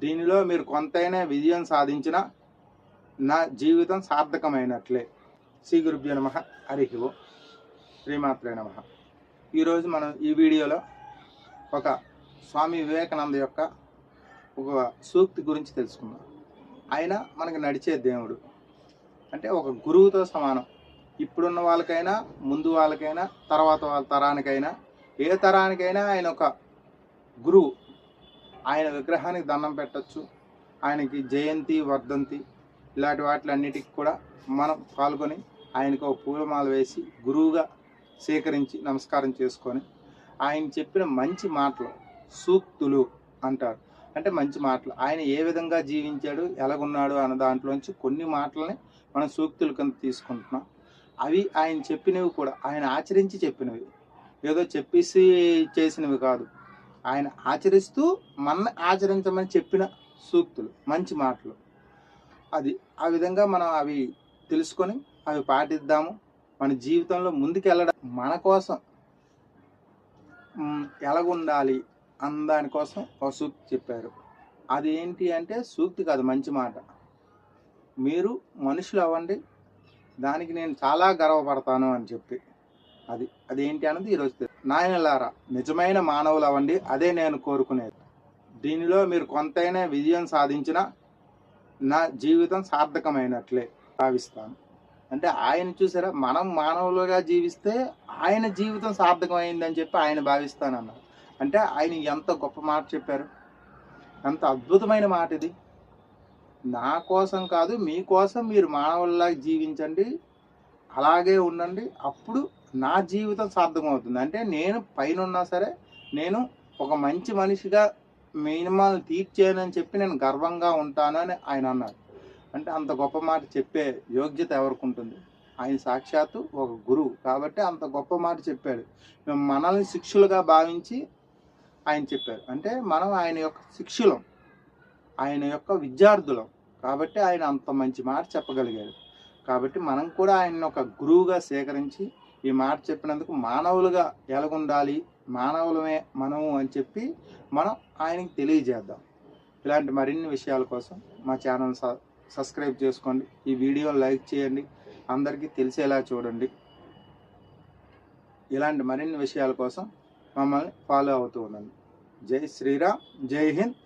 దీనిలో మీరు కొంతైనా విజయం సాధించిన నా జీవితం సార్థకమైనట్లే. శ్రీ గురుభ్యో నమ. హరి ఓం. శ్రీమాత్రే నమ. ఈరోజు మనం ఈ వీడియోలో ఒక స్వామి వివేకానంద యొక్క ఒక సూక్తి గురించి తెలుసుకుందాం. ఆయన మనకు నడిచే దేవుడు. అంటే ఒక గురువుతో సమానం. ఇప్పుడున్న వాళ్ళకైనా ముందు వాళ్ళకైనా తర్వాత వాళ్ళ తరానికైనా ఏ తరానికైనా ఆయన ఒక గురువు. ఆయన విగ్రహానికి దండం పెట్టచ్చు. ఆయనకి జయంతి వర్ధంతి ఇలాంటి వాటిలన్నిటికి కూడా మనం పాల్గొని ఆయనకు ఒక పూలమాల వేసి గురువుగా స్వీకరించి నమస్కారం చేసుకొని ఆయన చెప్పిన మంచి మాటలు సూక్తులు అంటారు. అంటే మంచి మాటలు. ఆయన ఏ విధంగా జీవించాడు ఎలాగున్నాడు అన్న దాంట్లోంచి కొన్ని మాటలని మనం సూక్తుల కింద తీసుకుంటున్నాం. అవి ఆయన చెప్పినవి కూడా ఆయన ఆచరించి చెప్పినవి. ఏదో చెప్పేసి చేసినవి కాదు. ఆయన ఆచరిస్తూ మన ఆచరించమని చెప్పిన సూక్తులు మంచి మాటలు. అది ఆ విధంగా మనం అవి తెలుసుకొని అవి పాటిద్దాము. మన జీవితంలో ముందుకెళ్ళడం మన కోసం. ఎలాగుండాలి అన్న దానికోసం ఒక సూక్తి చెప్పారు. అది ఏంటి అంటే సూక్తి కాదు మంచి మాట. మీరు మనుషులు అవ్వండి. దానికి నేను చాలా గర్వపడతాను అని చెప్పి. అది అదేంటి అన్నది ఈరోజు నాయనలారా నిజమైన మానవులు అవ్వండి అదే నేను కోరుకునేది. దీనిలో మీరు కొంతైనా విజయం సాధించిన నా జీవితం సార్థకమైనట్లే భావిస్తాను. అంటే ఆయన చూసారా మనం మానవులుగా జీవిస్తే ఆయన జీవితం సార్థకమైందని చెప్పి ఆయన భావిస్తానన్నారు. అంటే ఆయన ఎంత గొప్ప మాట చెప్పారు. ఎంత అద్భుతమైన మాట ఇది నా కోసం కాదు మీకోసం మీరు మానవుల్లాగా జీవించండి. అలాగే ఉండండి. అప్పుడు నా జీవితం సార్థకం అవుతుంది అంటే నేను పైన ఉన్నా సరే నేను ఒక మంచి మనిషిగా మినిమాలు తీర్చేయనని చెప్పి నేను గర్వంగా ఉంటాను అని ఆయన అన్నారు అంటే అంత గొప్ప మాట చెప్పే యోగ్యత ఎవరికి ఉంటుంది? ఆయన సాక్షాత్తు ఒక గురువు. కాబట్టి అంత గొప్ప మాట చెప్పాడు. మేము మనల్ని శిక్షులుగా భావించి ఆయన చెప్పారు. అంటే మనం ఆయన యొక్క శిక్షులం. ఆయన యొక్క విద్యార్థులం. కాబట్టి ఆయన అంత మంచి మాట చెప్పగలిగారు కాబట్టి మనం కూడా ఆయన్ని ఒక గురువుగా సేకరించి ఈ మాట చెప్పినందుకు మానవులుగా ఎలాగుండాలి? మానవులమే మనము అని చెప్పి మనం ఆయనకి తెలియజేద్దాం. ఇలాంటి మరిన్ని విషయాల కోసం మా ఛానల్ సబ్స్క్రైబ్ చేసుకోండి. ఈ వీడియో లైక్ చేయండి. అందరికీ తెలిసేలా చూడండి. ఇలాంటి మరిన్ని విషయాల కోసం మమ్మల్ని ఫాలో అవుతూ ఉండండి. జై శ్రీరామ్. జై హింద్.